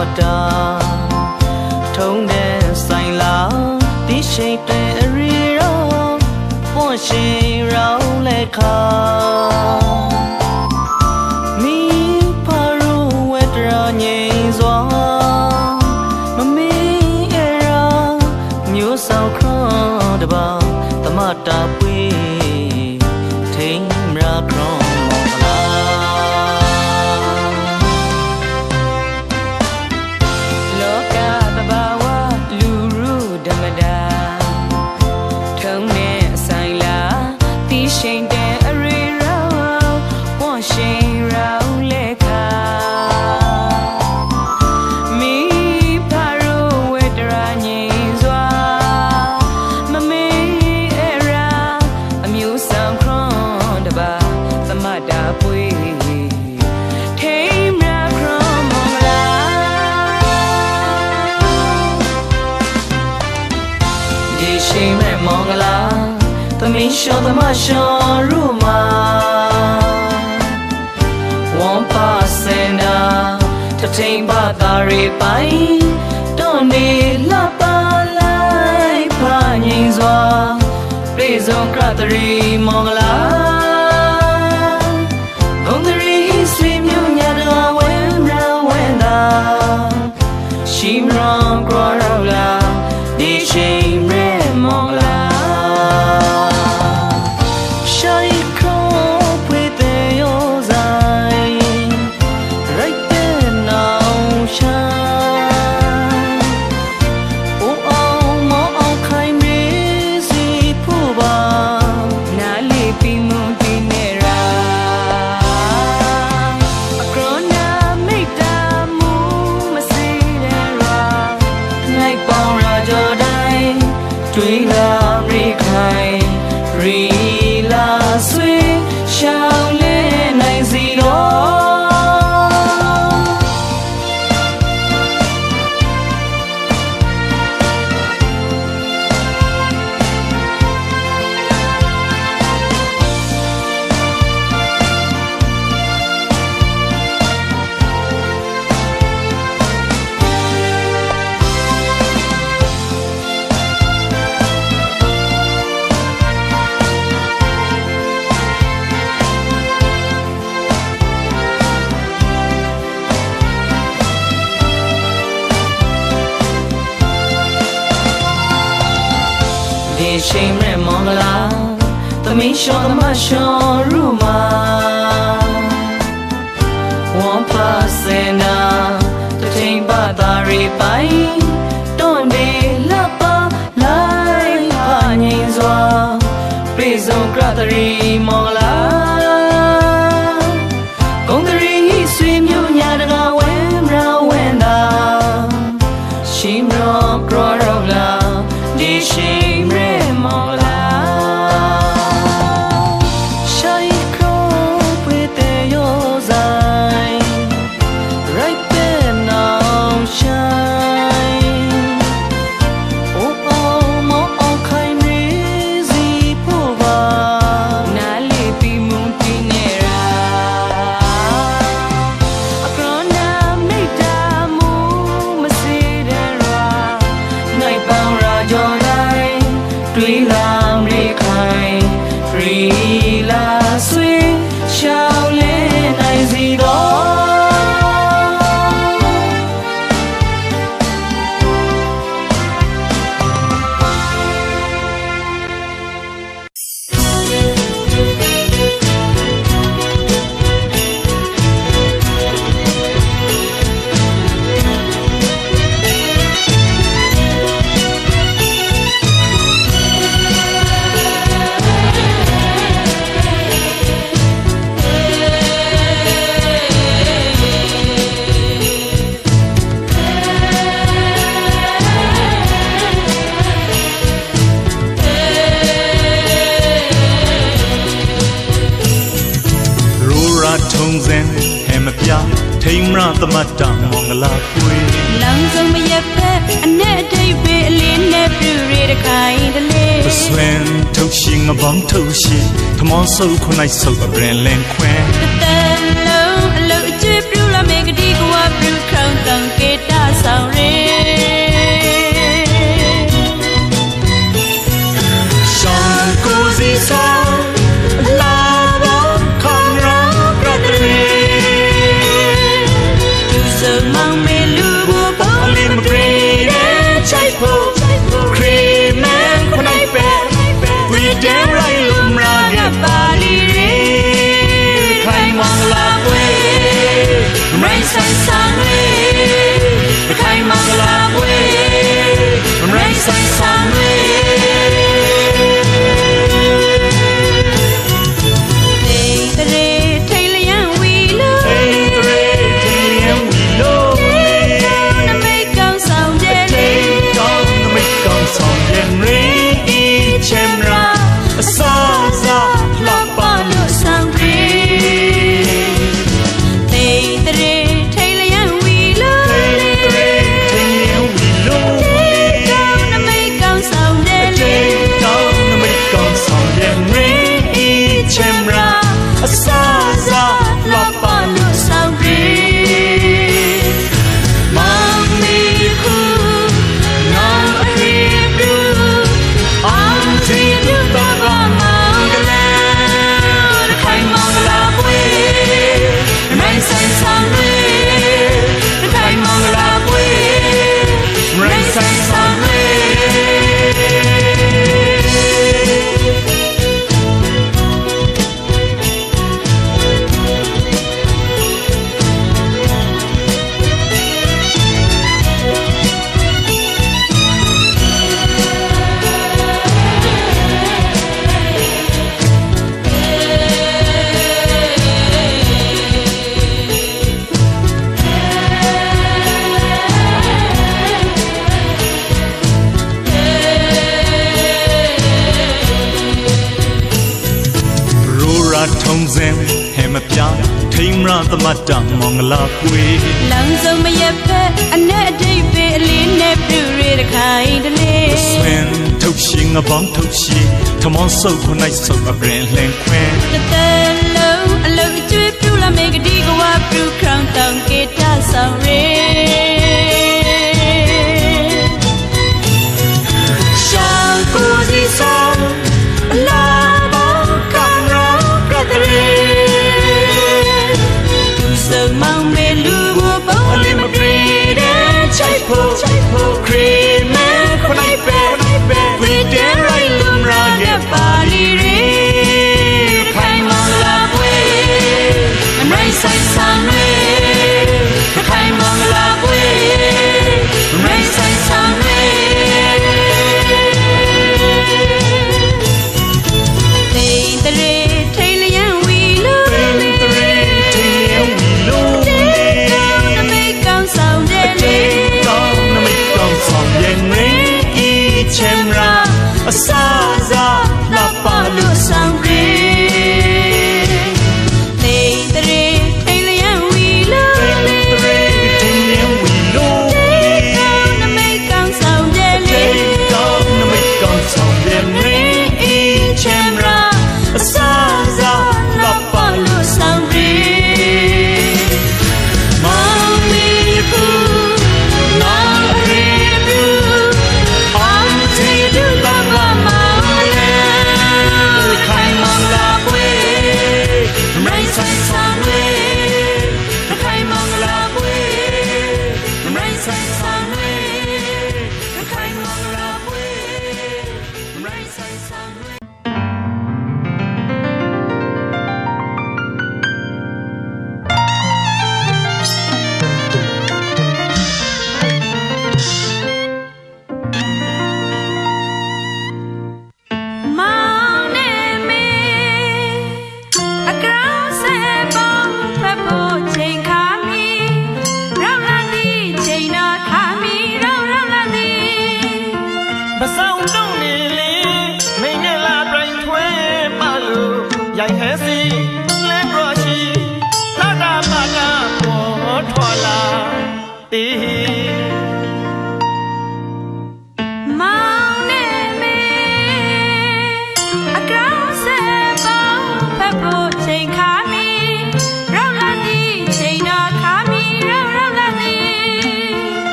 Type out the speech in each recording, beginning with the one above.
မတာထုံတဲ့ဆိုင်လာဒီရှိတဲ့အရီရောပွန်ရှင်ရောလဲခါ သမရှောရူမာဝန်ပါစင်နာတထိန်ပါတာရေပိုင်တွန်နေလပါလိုက်ပါငိမ့်စွာပြေဆုံးကတရီမင်္ဂလာ pong ra cho đây truy làm ri ရှိမ်နဲ့မင်္ဂလာသမီးလျှော်သမရှော်ရူမာဝမ်ပါစင်နာတထိန်ပသာရီပိုင်တွန်ဒီလပါလိုက်ပါငိမ့်စွာပြေဆုံးကရတရီမင်္ဂလာ ထမောဆုပ်ခုနိုင်ဆုပ်အပရင်လင်ခွဲတန်လုံးအလုတ်အကျွေးပြူလာမေကတိကဝပြူခေါန်တန်ကေတာဆောင်ရေရှောင်းကိုစီဆောင် ခိမရသမတ္တမင်္ဂလာကွေလမ်းစုံမရက်ဖက်အနဲ့အတိတ်ပဲအလေးနဲ့ပြူရတဲ့ခိုင်တလေဆွင်ထုတ်ရှိငပေါင်းထုတ်ရှိထမောင်းဆုပ်ခုနိုင်ဆုပ်အပြင်လှန်ခွဲတတလုံးအလုံးအကျွေးပြူလာမေကဒီကွာပြူခေါန်တောင်ကေတာဆောင်ရဲ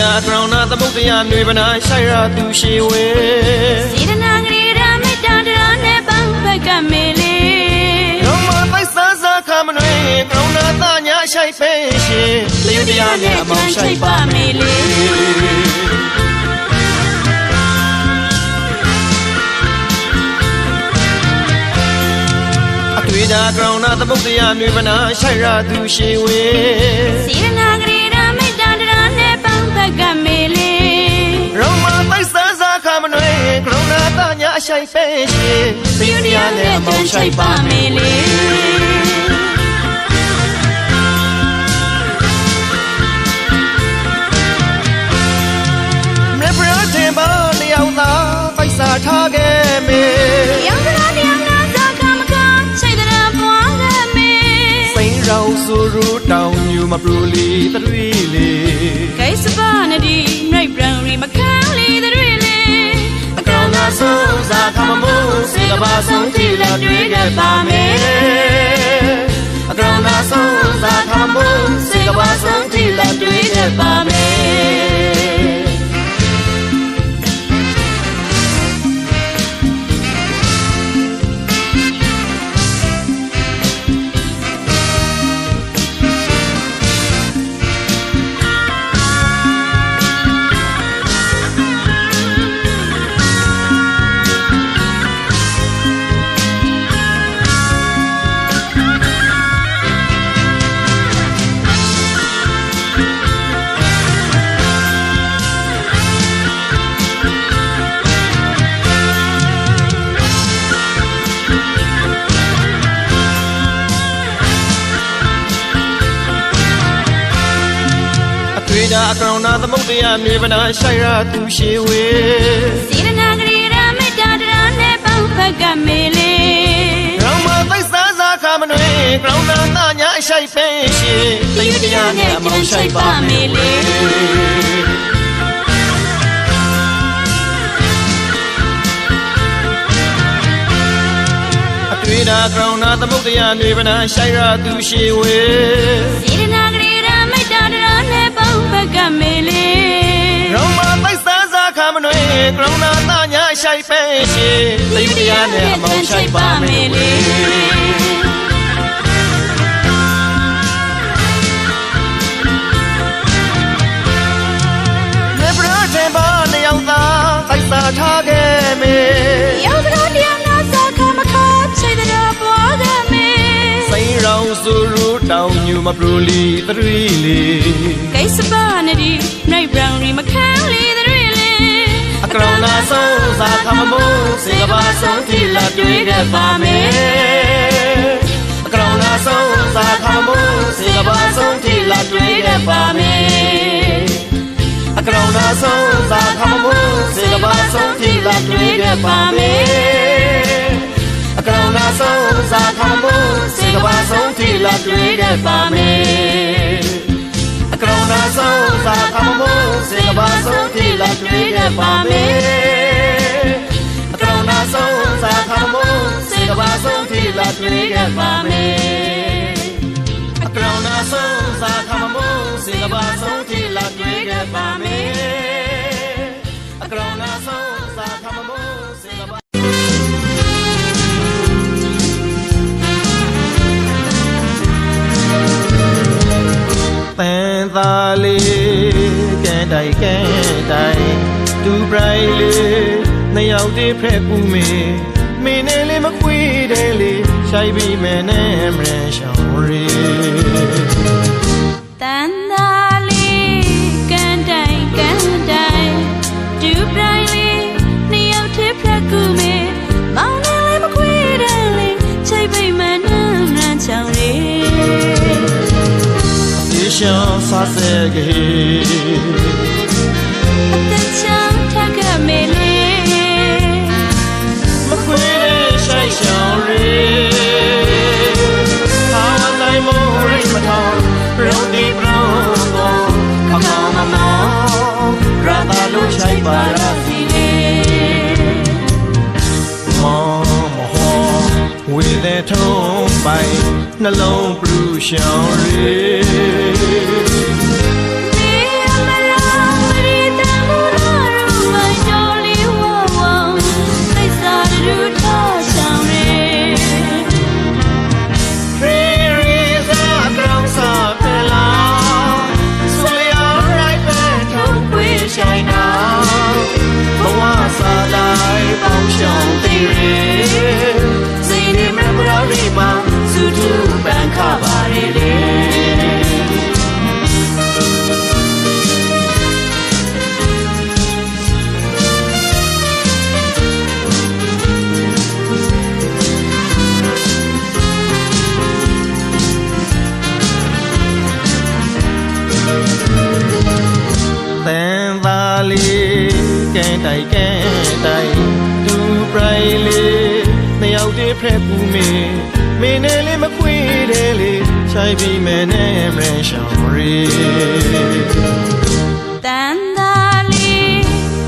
ရှာအကောင်နာသမုတ်တရားနှွေပနာဆိုင်ရာသူရှိဝေစေတနာကလေးရာမေတ္တာတရားနဲ့ပန်းဖက်ကမေလေလုံးမပိုက်စားစားခမနွေကောင်နာတညာဆိုင်ဖေးရှင်လျှို့တရားနဲ့အမောင်ဆိုင်ပါမေလေတွေ့တာကောင်နာသမုတ်တရားနှွေပနာဆိုင်ရာသူရှိဝေစေတနာ ဆိုင်ပဲရှင်ပြင်းတရားနဲ့အမောင်ဆိုင်ပါမယ်လေမပြတ်တင်ပါလျောင်းသာပိုက်စားထားခဲ့မေရောင်းသာတရားနာသာကမကချိန်တရာပွားခဲ့မေစိန်ရောင်စူရူတောင်ညူမပူလီတွေလေဂိတ်စပါနဒီ bright brown မ ဆိုးစားကမမိုးစေကပါဆုံးကြည်လက်တွေ့ခဲ့ပါမယ် ကရောင်နာသမုတ်တရားမြေပနာရှိုက်ရသူရှိဝေစေရနာဂရီရာမေတ္တာတရားနဲ့ပေါင်းဖက်ကမေလေးရောင်မသိစားစားခမနွေကရောင်နာတညာအရှိုက်ပဲရှိတယုတရားနဲ့အမောင်ရှိုက်ပါမေလေအတွေ့တာကရောင်နာသမုတ်တရားမြေပနာရှိုက်ရသူရှိဝေစေရနာ မေလေးရောင်မသိစားစားခမနွေကရောင်နာတညာအရှိုက်ပဲရှိတယုတရားနဲ့အမောင်ရှိုက်ပါမေလေမေပရတေဘာနယောက်သာခိုက်စာထားခဲ့မေ စိန်ရောင်စုရူတောင်ညူမပရူလီသရီလီကိစ္စပါနေဒီနိုင်ဘရောင်ရီမခန်းလေးတဲ့ရီလေးအကရောင်နာဆုံးစာခမမိုးစေကဘာဆုံးတိလာတွေ့ခဲ့ပါမေအကရောင်နာဆုံးစာခမမိုးစေကဘာဆုံးတိလာတွေ့ခဲ့ပါမေအကရောင်နာဆုံးစာခမမိုးစေကဘာဆုံးတိလာတွေ့ခဲ့ပါမေအကရောင်နာ ဆုံးစာခမမိုးစေကဘာဆုံးတိလာတွေ့ခဲ့ပါမေအကရောင်နာဆုံးစာခမမိုးစေကဘာဆုံးတိလာတွေ့ခဲ့ပါမေအကရောင်နာဆုံးစာခမမိုးစေကဘာဆုံးတိလာတွေ့ခဲ့ပါမေအကရောင်နာဆုံးစာခမမိုးစေကဘာဆုံးတိလာတွေ့ခဲ့ပါမေအကရောင်နာဆုံးစာခမမိုးစေကဘာ ပန်သာလေးကဲတိုင်ကဲတိုင်သူပရိုင်လေးနှစ်ယောက်တည်းဖက်ကူမေမင်းနဲ့လေးမခွေးတယ်လေရှိုက်ပြီးမယ်နဲ့မရန်ရှောင်းရီ ဒီရှောင်းဆာဆဲကေတချမ်းထက်ကမေလေးမခွေးတဲ့ရှိုက်ရှောင်းရီဟာဝတိုင်းမိုးရိတ်မထောင်းရုံဒီဘရောင်း လေချိုင်ပြီးမယ်နဲ့မရရှောင်းရီတန်သာလေး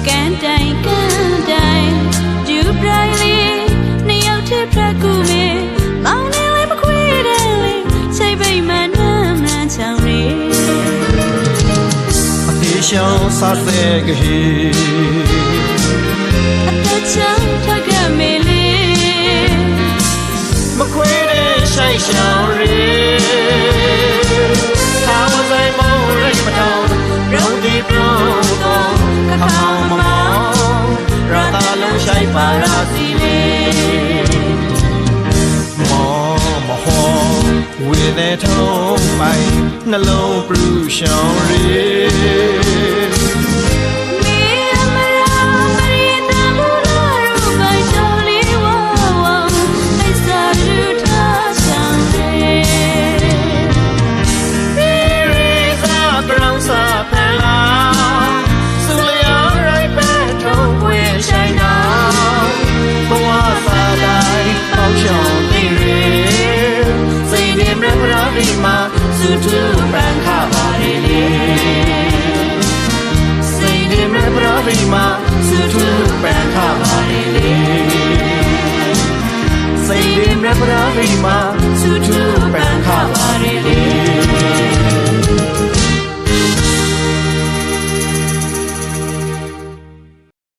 ကန်တိုင်ကန်တိုင်ဒူပရိုင်လေးနှစ်ယောက်တည်းဖက်ကူမေမောင်နဲ့လေးမခွေတယ်လေချိတ်ပိတ်မနှမ်းနှမ်းချောင်းလေးအသေးရှောင်းစားစဲကဟီအသက်ချမ်းထက်ကမေလေးမခွေး တဲ့ရှိုင်ရှောင်းရီဟာဝဆိုင်မောရိတ်မထောင်းရုံဒီပရောတော့ခမောင်မမောင်ရာသာလုံးရှိုင်ပါရာစီလေမောမဟောဝေတဲ့ထုံးပိုင်နှလုံးပလူရှောင်းရီ